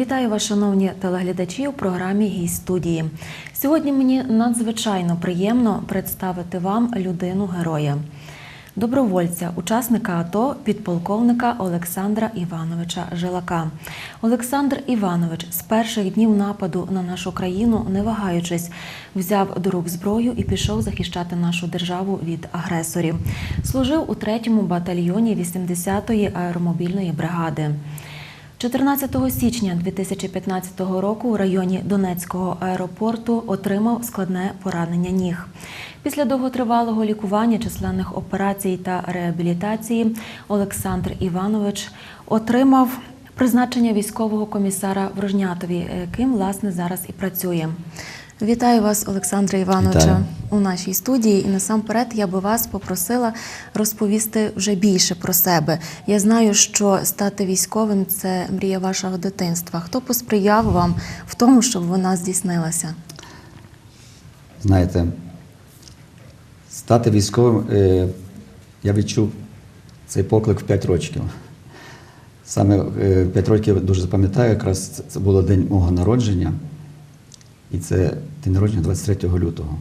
Вітаю вас, шановні телеглядачі у програмі Гість студії. Сьогодні мені надзвичайно приємно представити вам людину героя, добровольця, учасника АТО, підполковника Олександра Івановича Жилака. Олександр Іванович з перших днів нападу на нашу країну, не вагаючись, взяв до рук зброю і пішов захищати нашу державу від агресорів. Служив у 3-му батальйоні 80-ї аеромобільної бригади. 14 січня 2015 року у районі Донецького аеропорту отримав складне поранення ніг. Після довготривалого лікування, численних операцій та реабілітації Олександр Іванович отримав призначення військового комісара в Рожнятові, яким власне зараз і працює. Вітаю вас, Олександре Івановичу, у нашій студії. І насамперед я би вас попросила розповісти вже більше про себе. Я знаю, що стати військовим це мрія вашого дитинства. Хто посприяв вам в тому, щоб вона здійснилася? Знаєте, стати військовим е, я відчув цей поклик в 5 років. Саме е, 5 років дуже запам'ятаю, якраз це- це було день мого народження, і це день народження 23 лютого.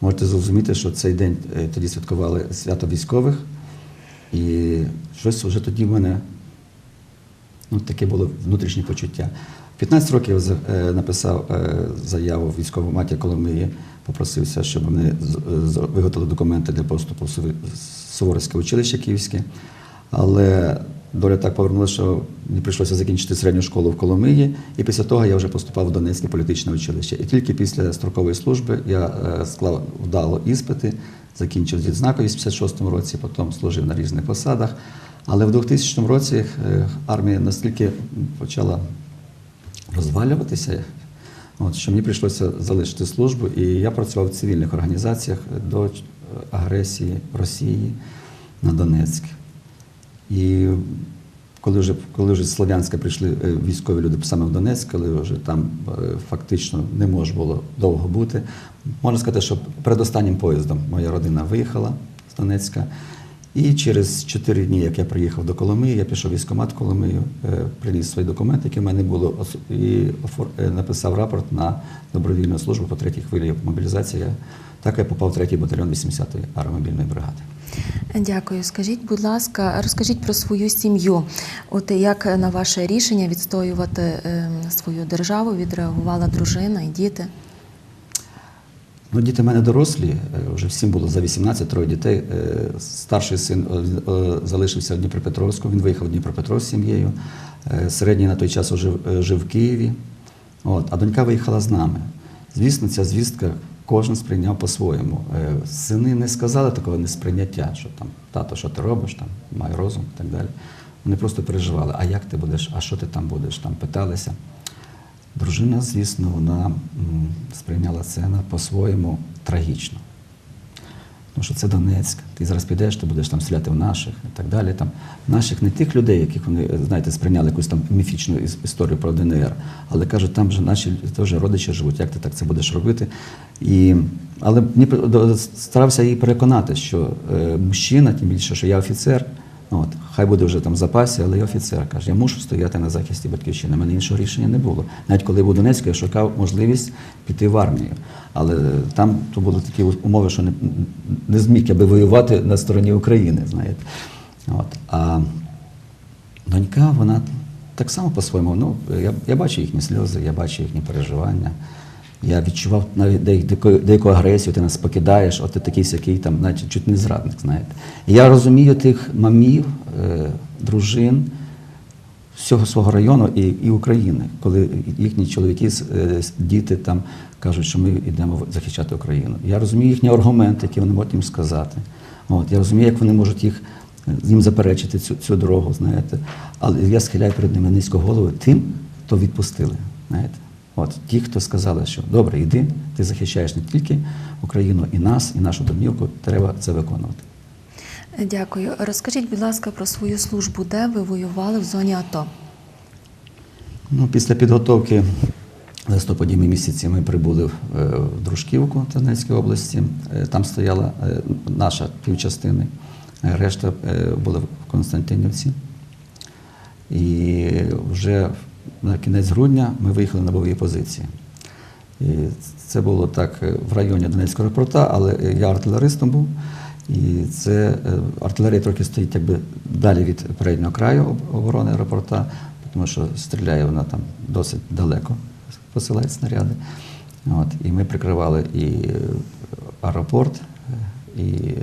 Можете зрозуміти, що цей день е, тоді святкували свято військових, і щось вже тоді в мене ну, таке було внутрішнє почуття. 15 років я е, написав е, заяву в військову матір Коломиї, попросився, щоб вони виготовили документи для поступу в Суворовське училище Київське. Але доля так повернулася, що мені прийшлося закінчити середню школу в Коломиї, і після того я вже поступав в Донецьке політичне училище. І тільки після строкової служби я е, склав вдало іспити, закінчив з відзнакою в 86-му році, потім служив на різних посадах. Але в 2000 році е, армія настільки почала розвалюватися, от, що мені прийшлося залишити службу, і я працював в цивільних організаціях до е, агресії Росії на Донецьк. І коли вже, коли вже з Слов'янська прийшли е, військові люди саме в Донецьк, коли вже там е, фактично не можна було довго бути, можна сказати, що передостаннім поїздом моя родина виїхала з Донецька. І через 4 дні, як я приїхав до Коломиї, я пішов в військкомат Коломию, е, приніс свої документи, які в мене були, і написав рапорт на добровільну службу по третій хвилі мобілізації. Так я попав в третій батальйон 80-ї аеромобільної бригади. Дякую. Скажіть, будь ласка, розкажіть про свою сім'ю. От як на ваше рішення відстоювати е, свою державу відреагувала дружина і діти? Ну, діти в мене дорослі, е, вже всім було за 18, троє дітей. Е, Старший син залишився в Дніпропетровську, він виїхав в Дніпропетровськ з сім'єю. Середній на той час жив, жив в Києві, От, а донька виїхала з нами. Звісно, ця звістка кожен сприйняв по-своєму. Е, Сини не сказали такого несприйняття, що там тато, що ти робиш, там май розум і так далі. Вони просто переживали, а як ти будеш, а що ти там будеш, там питалися. Дружина, звісно, вона сприйняла це по-своєму трагічно. Тому що це Донецьк, ти зараз підеш, ти будеш там стріляти в наших і так далі. Там, наших не тих людей, яких вони, знаєте, сприйняли якусь там міфічну історію про ДНР, але кажуть, там же наші теж родичі живуть, як ти так це будеш робити. І, але мені старався її переконати, що е, мужчина, тим більше, що я офіцер, От, хай буде вже там в запасі, але я офіцер. Каже, я мушу стояти на захисті батьківщини. У мене іншого рішення не було. Навіть коли був у Донецьку, я шукав можливість піти в армію. Але там то були такі умови, що не, не зміг я би воювати на стороні України, знаєте. От. А донька, вона так само по-своєму. Ну, я, я бачу їхні сльози, я бачу їхні переживання. Я відчував навіть деяку, деяку, агресію, ти нас покидаєш, от ти такий сякий, там, наче чуть не зрадник, знаєте. Я розумію тих мамів, е, дружин всього свого району і, і України, коли їхні чоловіки, е, діти там кажуть, що ми йдемо захищати Україну. Я розумію їхні аргументи, які вони можуть їм сказати. От, я розумію, як вони можуть їх е, їм заперечити цю, цю дорогу, знаєте. Але я схиляю перед ними низько голову тим, хто відпустили. Знаєте. От ті, хто сказали, що добре, йди, ти захищаєш не тільки Україну, і нас, і нашу домівку, треба це виконувати. Дякую. Розкажіть, будь ласка, про свою службу, де ви воювали в зоні АТО? Ну, після підготовки в листопаді місяці ми прибули в, е, Дружківку Донецької області. Е, Там стояла е, наша півчастини, решта була в Константинівці. І вже на кінець грудня ми виїхали на бойові позиції. І це було так е, в районі Донецького аеропорта, але е, я артилеристом був. І це е, артилерія трохи стоїть якби далі від переднього краю оборони аеропорта, тому що стріляє вона там досить далеко, посилають снаряди. От, і ми прикривали і аеропорт, і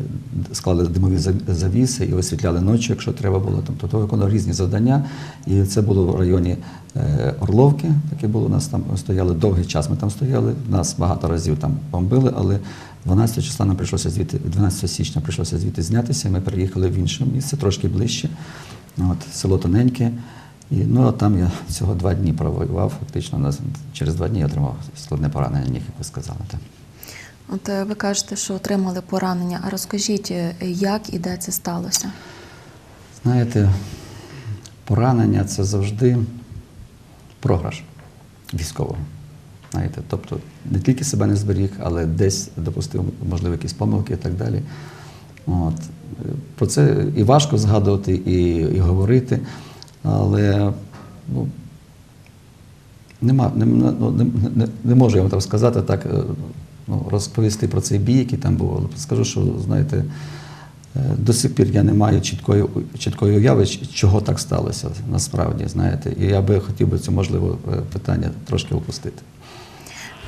склали димові завіси, і освітляли ночі, якщо треба було. Тобто то виконував різні завдання. І це було в районі е, Орловки, таке було у нас там стояли довгий час. Ми там стояли. Нас багато разів там бомбили, але 12 числа нам прийшлося звідти, 12 січня прийшлося звідти знятися. Ми переїхали в інше місце, трошки ближче. От, село Тоненьке. І, ну, а там я всього два дні провоював. Фактично, через два дні я отримав складне поранення, ніг, як ви сказали. Так. От е, ви кажете, що отримали поранення. А розкажіть, е, як і де це сталося? Знаєте, поранення це завжди програш військового. Знаєте, тобто не тільки себе не зберіг, але десь допустив, можливо, якісь помилки і так далі. От. Про це і важко згадувати, і, і говорити, але ну, нема, не, ну, не, не, не можу я вам так сказати, так е, ну, розповісти про цей бій, який там був. Скажу, що знаєте, е, до сих пір я не маю чіткої, чіткої уяви, чого так сталося насправді. знаєте. І я би хотів би це можливо е, питання трошки опустити.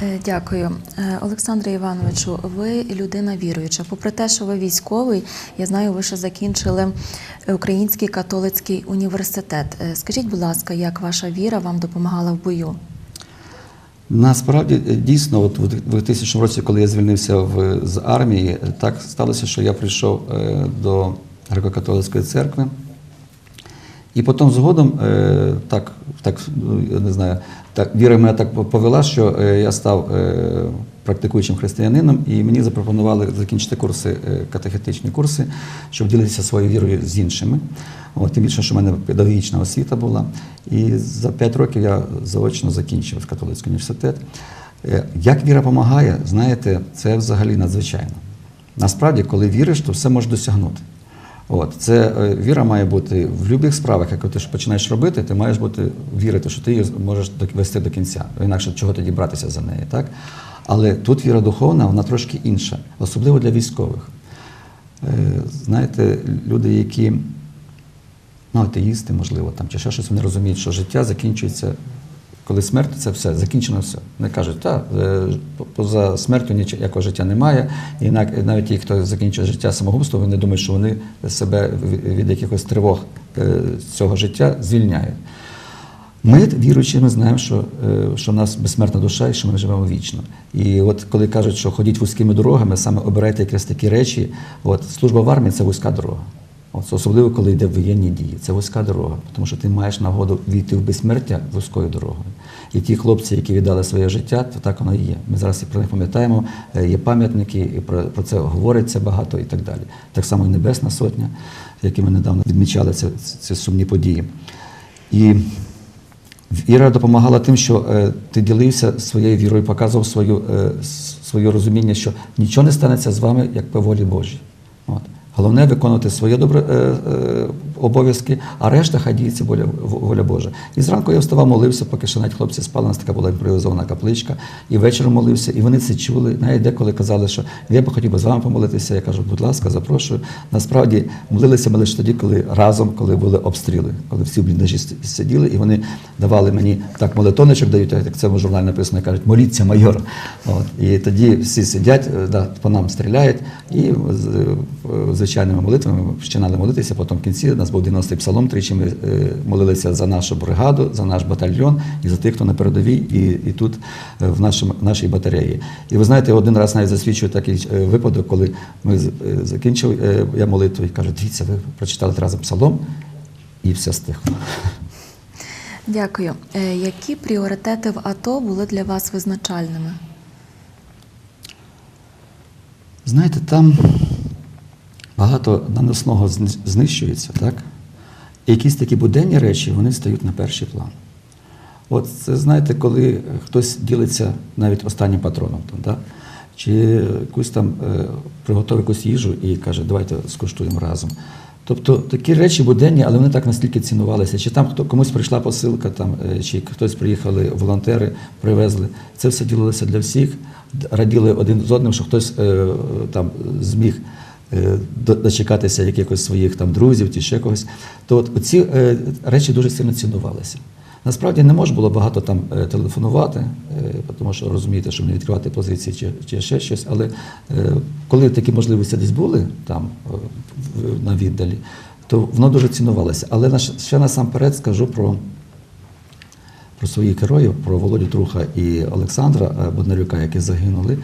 Е, Дякую, Е, Олександре Івановичу. Ви людина віруюча. Попри те, що ви військовий, я знаю, ви ще закінчили Український католицький університет. Скажіть, будь ласка, як ваша віра вам допомагала в бою? Насправді е, дійсно, от в 2000 році, коли я звільнився в, з армії, е, так сталося, що я прийшов е, до греко-католицької церкви. І потім згодом, так, так, ну, я не знаю, так, віра мене так повела, що я став практикуючим християнином, і мені запропонували закінчити курси, е, катехетичні курси, щоб ділитися своєю вірою з іншими. От, тим більше, що в мене педагогічна освіта була. І за п'ять років я заочно закінчив католицький університет. Е, Як віра допомагає, знаєте, це взагалі надзвичайно. Насправді, коли віриш, то все можеш досягнути. От це е, віра має бути в будь-яких справах, як ти починаєш робити, ти маєш бути вірити, що ти її можеш довести до кінця. Інакше чого тоді братися за неї, так? Але тут віра духовна, вона трошки інша, особливо для військових. Е, Знаєте, люди, які ну, атеїсти, можливо, там, чи ще щось вони розуміють, що життя закінчується, коли смерть це все, закінчено все. Вони кажуть, так, поза смертю ніякого життя немає. І навіть ті, хто закінчує життя самогубством, вони думають, що вони себе від якихось тривог е, цього життя звільняють. Ми, віруючи, ми знаємо, що, е, що в нас безсмертна душа і що ми живемо вічно. І от коли кажуть, що ходіть вузькими дорогами, саме обирайте якраз такі речі. От служба в армії це вузька дорога. От, особливо, коли йде воєнні дії. Це вузька дорога, тому що ти маєш нагоду війти в безсмертя вузькою дорогою. І ті хлопці, які віддали своє життя, то так воно і є. Ми зараз і про них пам'ятаємо, е, є пам'ятники, і про, про це говориться багато і так далі. Так само і Небесна Сотня, які ми недавно відмічали ці, сумні події. І Віра допомагала тим, що е, ти ділився своєю вірою, показував свою, е, своє розуміння, що нічого не станеться з вами, як по волі Божій. От. Головне виконувати своє добре, е, обов'язки, а решта хай воля, воля Божа. І зранку я вставав, молився, поки ще навіть хлопці спали, у нас така була імпровізована капличка, і ввечері молився, і вони це чули. Навіть деколи казали, що я би хотів би з вами помолитися. Я кажу, будь ласка, запрошую. Насправді молилися ми лише тоді, коли разом, коли були обстріли, коли всі бліндажі сиділи, і вони давали мені так молитоночок дають, як це в журналі написано, кажуть, моліться, майор. От. І тоді всі сидять, е, да, по нам стріляють, і е, звичайними молитвами ми починали молитися. Потім в кінці нас був 90-й псалом, тричі ми е, молилися за нашу бригаду, за наш батальйон і за тих, хто на передовій, і, і тут е, в, нашому, нашій батареї. І ви знаєте, один раз навіть засвідчую такий е, випадок, коли ми з- закінчив е, я молитву і кажу, дивіться, ви прочитали разом псалом, і все стихло. Дякую. Які пріоритети в АТО були для вас визначальними? Знаєте, там багато наносного знищується, так? І якісь такі буденні речі вони стають на перший план. От це знаєте, коли хтось ділиться навіть останнім патроном, там, да? чи якусь там е, приготовив якусь їжу і каже, давайте скуштуємо разом. Тобто такі речі буденні, але вони так настільки цінувалися. Чи там хто комусь прийшла посилка, там, е, чи хтось приїхали, волонтери привезли. Це все ділилося для всіх, раділи один з одним, що хтось е, там зміг дочекатися якихось своїх там друзів чи ще когось. То от ці е, речі дуже сильно цінувалися. Насправді не можна було багато там е, телефонувати, е, тому що розумієте, щоб не відкривати позиції чи, чи ще щось. Але е, коли такі можливості десь були там е, на віддалі, то воно дуже цінувалося. Але ще насамперед скажу про, про своїх героїв, про Володю Труха і Олександра е, Боднарюка, які загинули.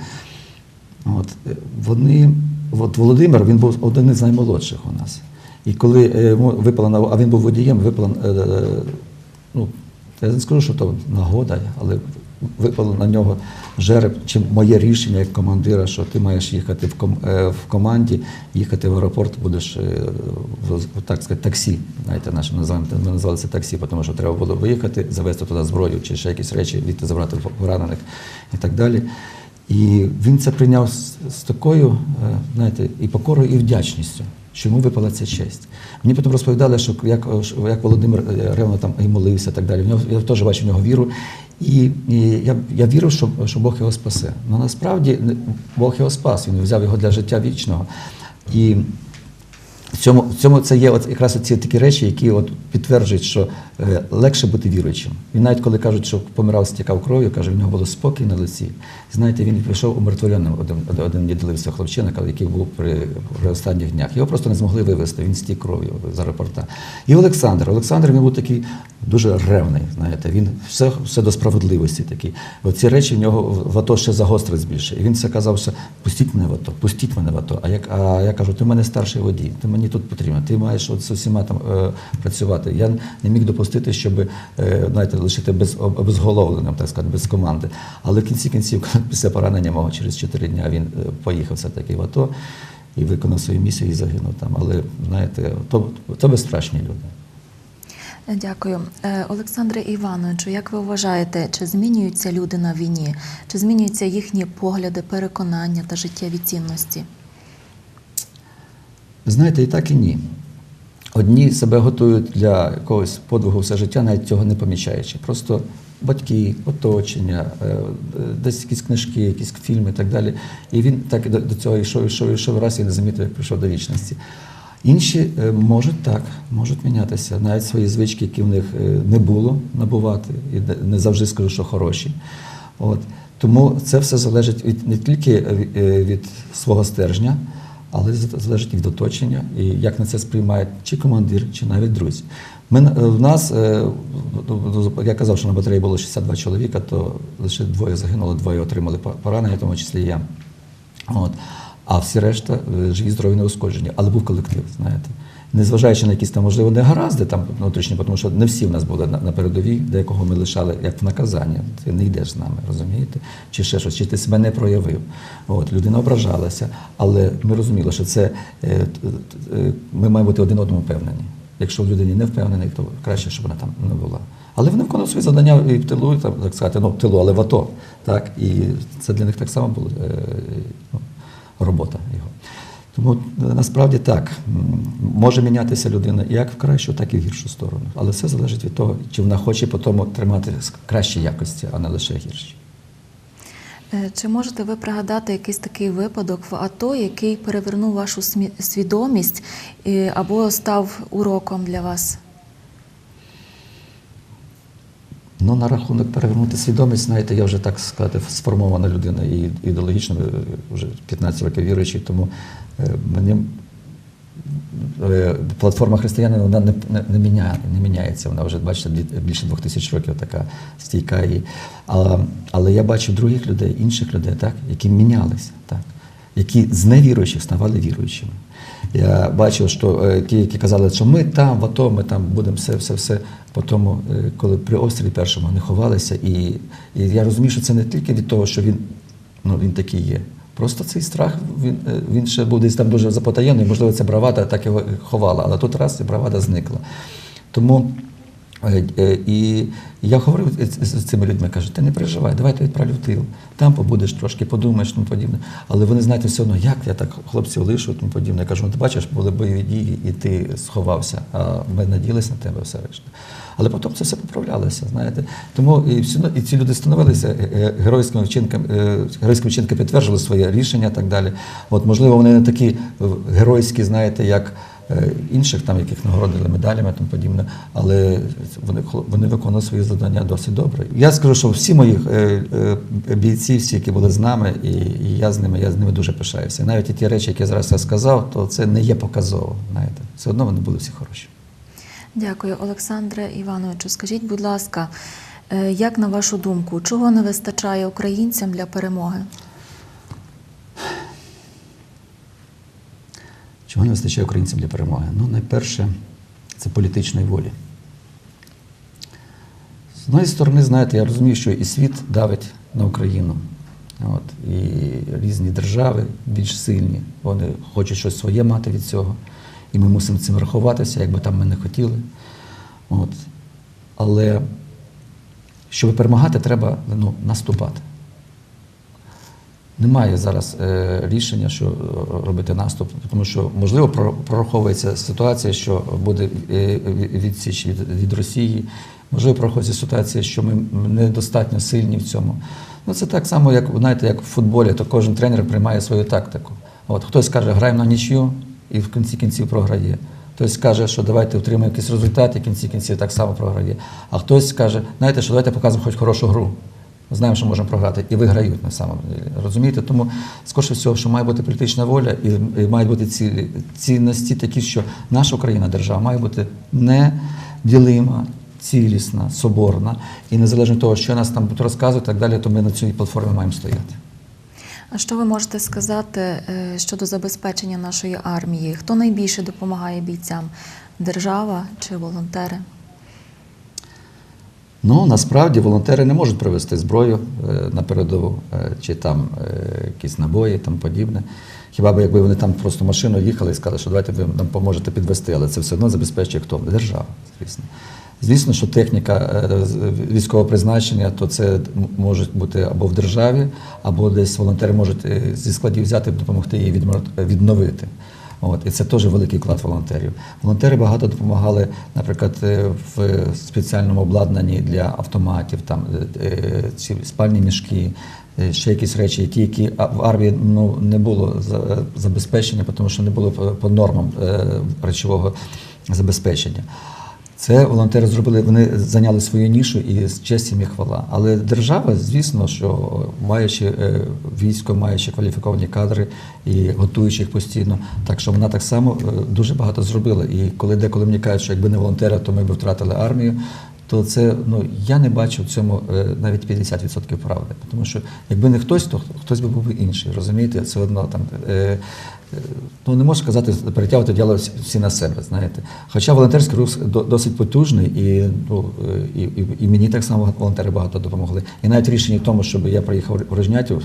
От, е, вони, от Володимир, він був один із наймолодших у нас. І коли е, йому випала на- а він був водієм, випала, е, е, ну, я не скажу, що то нагода, але випало на нього жереб, чи моє рішення як командира, що ти маєш їхати в, ком, е, в команді, їхати в аеропорт, будеш е, в, так сказати, таксі. Знаєте, наше називаємо, ми називали це таксі, тому що треба було виїхати, завезти туди зброю чи ще якісь речі, відти забрати поранених і так далі. І він це прийняв з, такою, е, знаєте, і покорою, і вдячністю, що йому випала ця честь. Мені потім розповідали, що як, як Володимир е, ревно там і молився, і так далі. Я теж бачу в нього віру. І, і я, я вірю, що, що Бог його спасе. Ну насправді Бог його спас, він взяв його для життя вічного. І в цьому, в цьому це є от якраз ці такі речі, які от підтверджують, що е, легше бути віруючим. Він навіть коли кажуть, що помирав, стікав кров'ю, каже, в нього було спокій на лиці. Знаєте, він прийшов умертвленим, один, один ділився хлопчина, який був при, при останніх днях. Його просто не змогли вивезти, він стік кров'ю з аеропорта. І Олександр. Олександр він був такий дуже ревний, знаєте, він все, все до справедливості такий. Оці речі в нього в АТО ще загострить більше. І він все казав, що пустіть мене в АТО, пустіть мене в АТО. А, як, а я кажу, ти в мене старший водій, ти мені тут потрібен, ти маєш от з усіма там е, працювати. Я не міг допустити, щоб е, знаєте, лишити без, обезголовленим, так сказати, без команди. Але в кінці кінців, після поранення мого через 4 дня він е, поїхав все-таки в АТО і виконав свою місію і загинув там. Але знаєте, то, то безстрашні люди. Дякую. Е, Олександре Івановичу, як ви вважаєте, чи змінюються люди на війні? Чи змінюються їхні погляди, переконання та життєві цінності? Знаєте, і так і ні. Одні себе готують для якогось подвигу все життя, навіть цього не помічаючи. Просто батьки, оточення, е, е, десь якісь книжки, якісь фільми і так далі. І він так до, цього йшов, йшов, йшов раз і не замітив, як прийшов до вічності. Інші е, можуть так, можуть мінятися, навіть свої звички, які в них не було набувати, і не- завжди скажу, що хороші. От. Тому це все залежить від не тільки від свого стержня, але залежить від оточення, і як на це сприймають чи командир, чи навіть друзі. Ми, в нас, е, я казав, що на батареї було 62 чоловіка, то лише двоє загинуло, двоє отримали поранення, в тому числі я. От. А всі решта е, живі, здорові, неушкоджені. Але був колектив, знаєте. Незважаючи на якісь там, можливо, негаразди там внутрішні, тому що не всі в нас були на, на передовій, деякого ми лишали як в наказання. Ти не йдеш з нами, розумієте? Чи ще щось, чи ти себе не проявив. От, людина ображалася, але ми розуміли, що це е, е, ми маємо бути один одному впевнені. Якщо в людині не впевнений, то краще, щоб вона там не була. Але вони виконували свої завдання і в тилу, там, так сказати, ну, в тилу, але в АТО. Так? І це для них так само було е, ну, робота його. Тому е, насправді так, може мінятися людина як в кращу, так і в гіршу сторону. Але все залежить від того, чи вона хоче по тому тримати кращі якості, а не лише гірші. Е, Чи можете ви пригадати якийсь такий випадок в АТО, який перевернув вашу свідомість або став уроком для вас? Ну, на рахунок перевернути свідомість, знаєте, я вже так сказати, сформована людина і ідеологічно е, вже 15 років віруючий, тому е, мені е, платформа християнина вона не, не, не, міняє, не міняється. Вона вже, бачите, більше двох тисяч років така стійка. І, але, але я бачу других людей, інших людей, так, які мінялися, так, які з невіруючих ставали віруючими. Я бачив, що е, ті, які казали, що ми там, в АТО, ми там будемо все, все, все. Потім, е, коли при обстрілі першому вони ховалися, і, і я розумію, що це не тільки від того, що він, ну, він такий є. Просто цей страх, він, е, він ще був десь там дуже запотаємний, можливо, ця бравада так його ховала, але тут раз і бравада зникла. Тому І я говорив з- цими людьми, кажу, ти не переживай, давай я відправлю в тил. Там побудеш трошки, подумаєш, тому подібне. Але вони знаєте все одно, як я так хлопців лишу, тому подібне. Я кажу, ну ти бачиш, були бойові дії, і ти сховався, а ми надіялися на тебе все решта. Але потім це все поправлялося, знаєте. Тому і, всі, і ці люди становилися е, е, геройськими вчинками, е, геройські вчинки підтверджували своє рішення і так далі. От, можливо, вони не такі е, геройські, знаєте, як е, інших, там, яких нагородили медалями тому подібне, але вони, вони виконували свої завдання досить добре. Я скажу, що всі мої е, е, бійці, всі, які були з нами, і, і я з ними, я з ними дуже пишаюся. Навіть і ті речі, які я зараз я сказав, то це не є показово. Знаєте, все одно вони були всі хороші. Дякую, Олександре Івановичу. Скажіть, будь ласка, е, як на вашу думку, чого не вистачає українцям для перемоги? Чого не вистачає українцям для перемоги? Ну, найперше, це політичної волі. З однієї сторони, знаєте, я розумію, що і світ давить на Україну. От, і різні держави більш сильні, вони хочуть щось своє мати від цього. І ми мусимо цим рахуватися, як би там ми не хотіли. От. Але щоб перемагати, треба ну, наступати. Немає зараз е, рішення, що е, робити наступ, тому що можливо про- прораховується ситуація, що буде е, відсіч від, від Росії. Можливо, прораховується ситуація, що ми недостатньо сильні в цьому. Ну це так само, як знаєте, як в футболі, то кожен тренер приймає свою тактику. От хтось каже, граємо на нічю і в кінці кінців програє. Хтось каже, що давайте отримаємо якийсь результат, і в кінці кінців так само програє. А хтось каже, знаєте, що давайте показуємо хоч хорошу гру. Знаємо, що можемо програти, і виграють на самом деле. Розумієте? Тому скоріше всього, що має бути політична воля і, мають бути ці цінності такі, що наша Україна, держава, має бути неділима, цілісна, соборна, і незалежно від того, що нас там будуть розказувати, так далі, то ми на цій платформі маємо стояти. А що ви можете сказати е, щодо забезпечення нашої армії? Хто найбільше допомагає бійцям? Держава чи волонтери? Ну насправді волонтери не можуть привезти зброю е, на передову е, чи там е, якісь набої, там подібне. Хіба б якби вони там просто машиною їхали і сказали, що давайте ви нам поможете підвести, але це все одно забезпечує хто? Держава, звісно. Звісно, що техніка військового призначення, то це може бути або в державі, або десь волонтери можуть зі складів взяти, допомогти її відновити. От, і це теж великий вклад волонтерів. Волонтери багато допомагали, наприклад, е, в спеціальному обладнанні для автоматів, там е, е, ці спальні мішки, ще якісь речі, які а- в армії ну, не було забезпечення, тому що не було по, нормам речового забезпечення. Це волонтери зробили, вони зайняли свою нішу і з честь їм і хвала. Але держава, звісно, що маючи е, військо, маючи кваліфіковані кадри і готуючи їх постійно, так що вона так само е, дуже багато зробила. І коли деколи мені кажуть, що якби не волонтери, то ми б втратили армію. То це ну я не бачу в цьому е, навіть 50% правди. Тому що якби не хтось, то хтось би був інший. Розумієте, це одно там. Е, е, Ну, не можу сказати, перетягувати діло всі- на себе, знаєте. Хоча волонтерський рух до- досить потужний, і, ну, і, і, і мені так само волонтери багато допомогли. І навіть рішення в тому, щоб я приїхав в Рожнятів,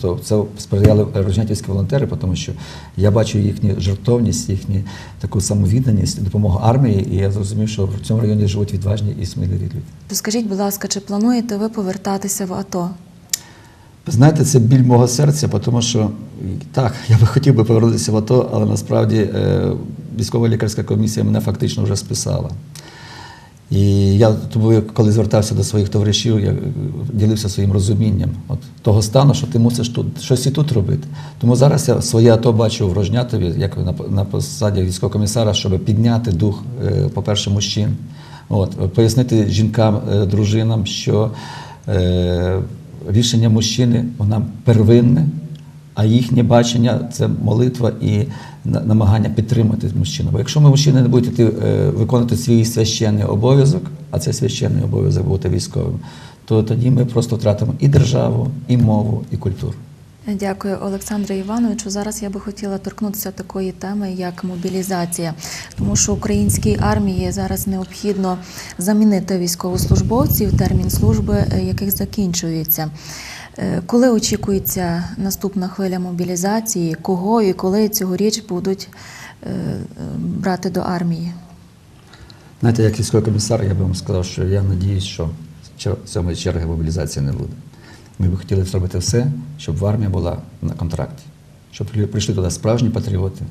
то це сприяли рожнятівські волонтери, тому що я бачу їхню жертовність, їхню таку самовідданість, допомогу армії, і я зрозумів, що в цьому районі живуть відважні і сміливі люди. Скажіть, будь ласка, чи плануєте ви повертатися в АТО? Знаєте, це біль мого серця, тому що так, я би хотів би повернутися в АТО, але насправді е, військова лікарська комісія мене фактично вже списала. І я тому, коли звертався до своїх товаришів, я е, ділився своїм розумінням от, того стану, що ти мусиш тут щось і тут робити. Тому зараз я своє АТО бачу в Рожнятові, як на, на посаді військового комісара, щоб підняти дух, е, по-перше, мужчин. От, пояснити жінкам, е, дружинам, що е, рішення мужчини вона первинне, а їхнє бачення це молитва і на- намагання підтримати мужчину. Бо якщо ми мужчини не будуть іти, е, виконувати свій священний обов'язок, а це священний обов'язок бути військовим, то тоді ми просто втратимо і державу, і мову, і культуру. Дякую, Олександре Івановичу. Зараз я би хотіла торкнутися такої теми, як мобілізація, тому що українській армії зараз необхідно замінити військовослужбовців, термін служби е, яких закінчується. Е, Коли очікується наступна хвиля мобілізації, кого і коли цьогоріч будуть е, брати до армії? Знаєте, як військовий комісар, я би вам сказав, що я надіюсь, що сьомої черги мобілізації не буде. Ми б хотіли зробити все, щоб в армія була на контракті, щоб при- прийшли туди справжні патріоти,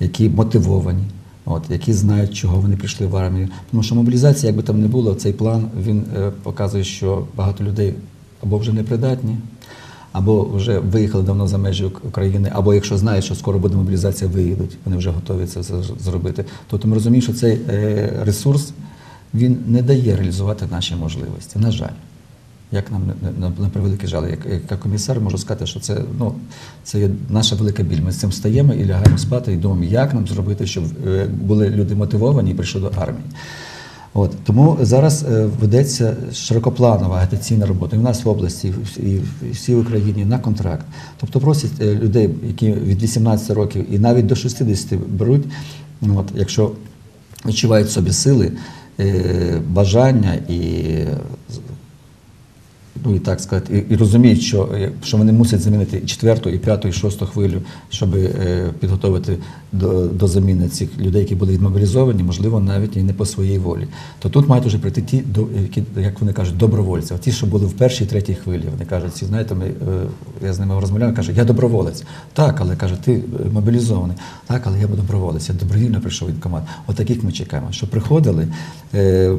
які мотивовані, от, які знають, чого вони прийшли в армію. Тому що мобілізація, як би там не було, цей план він е, показує, що багато людей або вже непридатні, або вже виїхали давно за межі України, або якщо знають, що скоро буде мобілізація, виїдуть, вони вже готові це зробити. Тобто ми розуміємо, що цей е, ресурс він не дає реалізувати наші можливості. На жаль. Як нам на, превеликий жаль, як, як комісар можу сказати, що це, ну, це є наша велика біль. Ми з цим встаємо і лягаємо спати і думаємо, як нам зробити, щоб е, були люди мотивовані і прийшли до армії. От тому зараз е, ведеться широкопланова агітаційна робота і в нас в області, і в- всій Україні на контракт. Тобто просять е, людей, які від 18 років і навіть до 60 беруть, ну, от, якщо відчувають собі сили, бажання і ну і так сказати, і, і розуміють, що, е, що вони мусять замінити четверту, і п'яту, і шосту хвилю, щоб е, підготовити до, до заміни цих людей, які були відмобілізовані, можливо, навіть і не по своїй волі. То тут мають вже прийти ті, до- які, як вони кажуть, добровольці. Ті, що були в першій, третій хвилі. Вони кажуть, ці, знаєте, ми, е, я з ними розмовляю, каже, я доброволець. Так, але каже, ти е, мобілізований. Так, але я доброволець, я добровільно прийшов від команд. От ми чекаємо. Щоб приходили, е,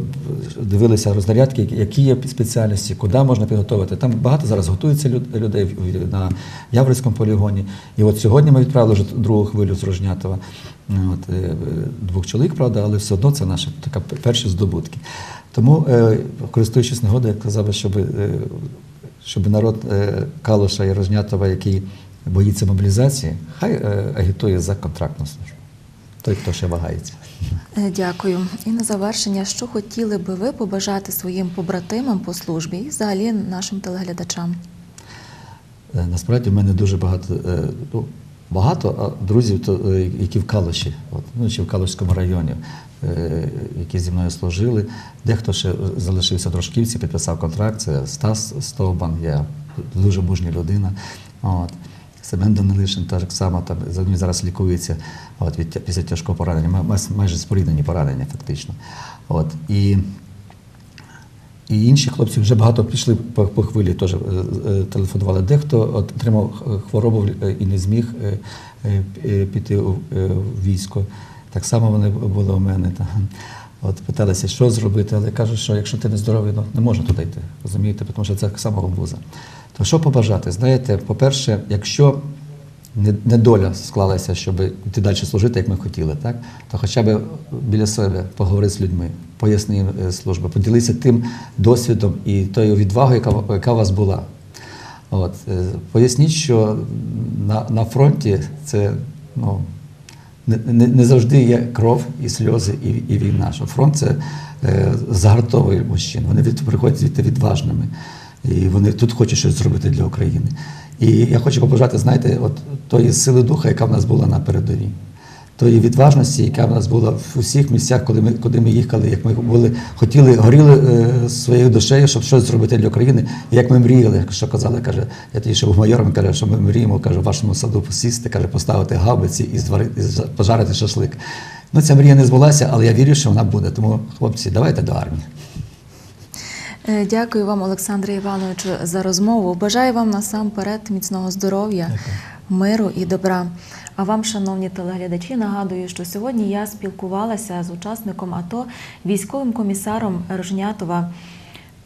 дивилися рознарядки, які є спеціальності, куди можна підготувати. Там багато зараз готується людей на Яврському полігоні. І от сьогодні ми відправили вже другу хвилю з Рожнятова. От, е, двох чоловік, правда, але все одно це наші така перші здобутки. Тому, е, користуючись нагодою, я казав щоб, е, щоб народ Калуша і Рожнятова, який боїться мобілізації, хай агітує за контрактну службу. Той, хто ще вагається. Дякую. І на завершення, що хотіли би ви побажати своїм побратимам по службі і взагалі нашим телеглядачам? Насправді в мене дуже багато, ну, багато друзів, е, які в Калуші, ну, чи в Калушському районі, е, які зі мною служили. Дехто ще залишився в Дружківці, підписав контракт. Це Стас Стовбан, я дуже мужня людина. От. Семен Данилишин так само там за- він зараз лікується от, від, після тяжкого поранення, майже споріднені поранення, фактично. От. І і інші хлопці вже багато пішли по, по хвилі, теж е, е, телефонували. Дехто отримав хворобу е, і не зміг піти у військо. Так само вони були у мене. От питалися, що зробити, але кажуть, що якщо ти не здоровий, ну, не можна туди йти. Розумієте, тому що це так вуза. То що побажати? Знаєте, по-перше, якщо не, доля склалася, щоб йти далі служити, як ми хотіли, так? то хоча б біля себе поговори з людьми, поясни е, службу, поділися тим досвідом і тою відвагою, яка, яка у вас була. От, е, поясніть, що на, на фронті це ну, не, не, не завжди є кров і сльози, і, і війна. Що фронт це е, загартовує мужчин. Вони від, приходять звідти відважними. І вони тут хочуть щось зробити для України. І я хочу побажати, знаєте, от тої сили духа, яка в нас була на передовій, тої відважності, яка в нас була в усіх місцях, коли ми, куди ми їхали, як ми були, хотіли, горіли е, своєю душею, щоб щось зробити для України. Як ми мріяли, що казали, каже, я тоді ще був майором, каже, що ми мріємо, каже, в вашому саду посісти, каже, поставити гаубиці і і пожарити шашлик. Ну, ця мрія не збулася, але я вірю, що вона буде. Тому, хлопці, давайте до армії. Е, Дякую вам, Олександре Івановичу, за розмову. Бажаю вам насамперед міцного здоров'я, миру і добра. А вам, шановні телеглядачі, нагадую, що сьогодні я спілкувалася з учасником АТО, військовим комісаром Рожнятова,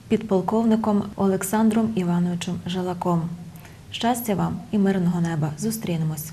підполковником Олександром Івановичем Жалаком. Щастя вам і мирного неба! Зустрінемось!